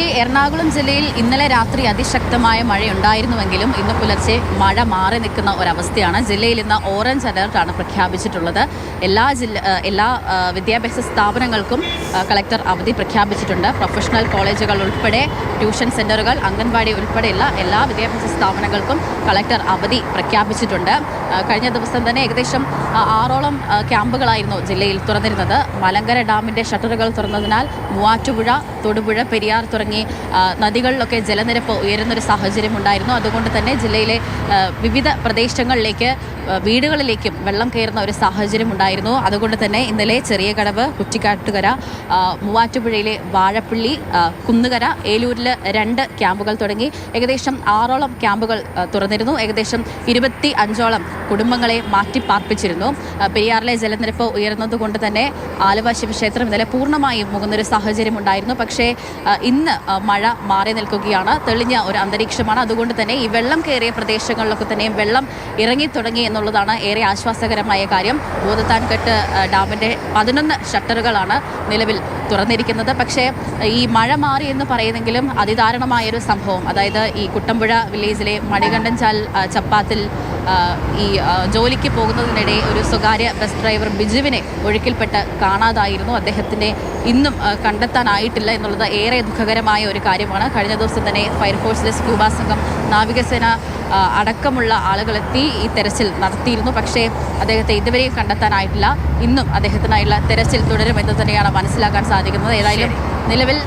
സ്വാതി എറണാകുളം ജില്ലയിൽ ഇന്നലെ രാത്രി അതിശക്തമായ മഴയുണ്ടായിരുന്നുവെങ്കിലും ഇന്ന് പുലർച്ചെ മഴ മാറി നിൽക്കുന്ന ഒരവസ്ഥയാണ്. ജില്ലയിൽ ഇന്ന് ഓറഞ്ച് അലർട്ടാണ് പ്രഖ്യാപിച്ചിട്ടുള്ളത്. എല്ലാ ജില്ല എല്ലാ വിദ്യാഭ്യാസ സ്ഥാപനങ്ങൾക്കും കളക്ടർ അവധി പ്രഖ്യാപിച്ചിട്ടുണ്ട്. പ്രൊഫഷണൽ കോളേജുകൾ ഉൾപ്പെടെ ട്യൂഷൻ സെന്ററുകൾ അംഗൻവാടി ഉൾപ്പെടെയുള്ള എല്ലാ വിദ്യാഭ്യാസ സ്ഥാപനങ്ങൾക്കും കളക്ടർ അവധി പ്രഖ്യാപിച്ചിട്ടുണ്ട്. കഴിഞ്ഞ ദിവസം തന്നെ ഏകദേശം ആറോളം ക്യാമ്പുകളായിരുന്നു ജില്ലയിൽ തുറന്നിരുന്നത്. മലങ്കര ഡാമിന്റെ ഷട്ടറുകൾ തുറന്നതിനാൽ മൂവാറ്റുപുഴ തൊടുപുഴ പെരിയാർ തുടങ്ങി നദികളിലൊക്കെ ജലനിരപ്പ് ഉയരുന്നൊരു സാഹചര്യം ഉണ്ടായിരുന്നു അതുകൊണ്ട് തന്നെ ജില്ലയിലെ വിവിധ പ്രദേശങ്ങളിലേക്ക് വീടുകളിലേക്കും വെള്ളം കയറുന്ന ഒരു സാഹചര്യം ഉണ്ടായിരുന്നു അതുകൊണ്ട് തന്നെ ഇന്നലെ ചെറിയ കടവ് കുറ്റിക്കാട്ടുകര മൂവാറ്റുപുഴയിലെ വാഴപ്പള്ളി കുന്നുകര ഏലൂരിൽ രണ്ട് ക്യാമ്പുകൾ തുടങ്ങി. ഏകദേശം ആറോളം ക്യാമ്പുകൾ തുറന്നിരുന്നു. ഏകദേശം ഇരുപത്തി അഞ്ചോളം കുടുംബങ്ങളെ മാറ്റിപ്പാർപ്പിച്ചിരുന്നു. പാർപ്പിച്ചിരുന്നു പെരിയാറിലെ ജലനിരപ്പ് ഉയർന്നതുകൊണ്ട് തന്നെ ആലുവ ശിവക്ഷേത്രം ഇന്നലെ പൂർണമായും മുങ്ങുന്നൊരു സാഹചര്യം ഉണ്ടായിരുന്നു പക്ഷേ ഇന്ന് മഴ മാറി നിൽക്കുകയാണ്. തെളിഞ്ഞ ഒരു അന്തരീക്ഷമാണ്. അതുകൊണ്ട് തന്നെ ഈ വെള്ളം കയറിയ പ്രദേശങ്ങളിലൊക്കെ തന്നെ വെള്ളം ഇറങ്ങി തുടങ്ങി എന്നുള്ളതാണ് ഏറെ ആശ്വാസകരമായ കാര്യം. ഭൂതത്താൻകെട്ട് ഡാമിന്റെ പതിനൊന്ന് ഷട്ടറുകളാണ് നിലവിൽ തുറന്നിരിക്കുന്നത്. പക്ഷേ ഈ മഴ മാറി എന്ന് പറയുന്നെങ്കിലും അതിദാരുണമായൊരു സംഭവം. അതായത് ഈ കുട്ടമ്പുഴ വില്ലേജിലെ മണികണ്ഠൻ ചാൽ ചപ്പാത്തിൽ ഈ ജോലിക്ക് പോകുന്നതിനിടെ ഒരു സ്വകാര്യ ബസ് ഡ്രൈവർ ബിജുവിനെ ഒഴുക്കിൽപ്പെട്ട് കാണാതായിരുന്നു. അദ്ദേഹത്തിന്റെ ഇന്നും കണ്ടെത്താനായിട്ടില്ല എന്നുള്ളത് ഏറെ ദുഃഖകരമായ ഒരു കാര്യമാണ്. കഴിഞ്ഞ ദിവസം തന്നെ ഫയർഫോഴ്സിലെ സ്ക്യൂബ സംഘം നാവികസേന അടക്കമുള്ള ആളുകളെത്തി ഈ തെരച്ചിൽ നടത്തിയിരുന്നു. പക്ഷേ അദ്ദേഹത്തെ ഇതുവരെയും കണ്ടെത്താനായിട്ടില്ല. ഇന്നും അദ്ദേഹത്തിനായുള്ള തെരച്ചിൽ തുടരുമെന്ന് തന്നെയാണ് മനസ്സിലാക്കാൻ സാധിക്കുന്നത്. ഏതായാലും നിലവിൽ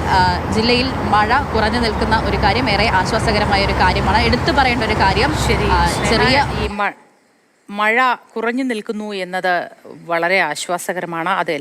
ജില്ലയിൽ മഴ കുറഞ്ഞു നിൽക്കുന്ന ഒരു കാര്യം ഏറെ ആശ്വാസകരമായ ഒരു കാര്യമാണ്. എടുത്തു പറയേണ്ട ഒരു കാര്യം ശരി. ചെറിയ ഈ മഴ കുറഞ്ഞു നിൽക്കുന്നു എന്നത് വളരെ ആശ്വാസകരമാണ്. അത്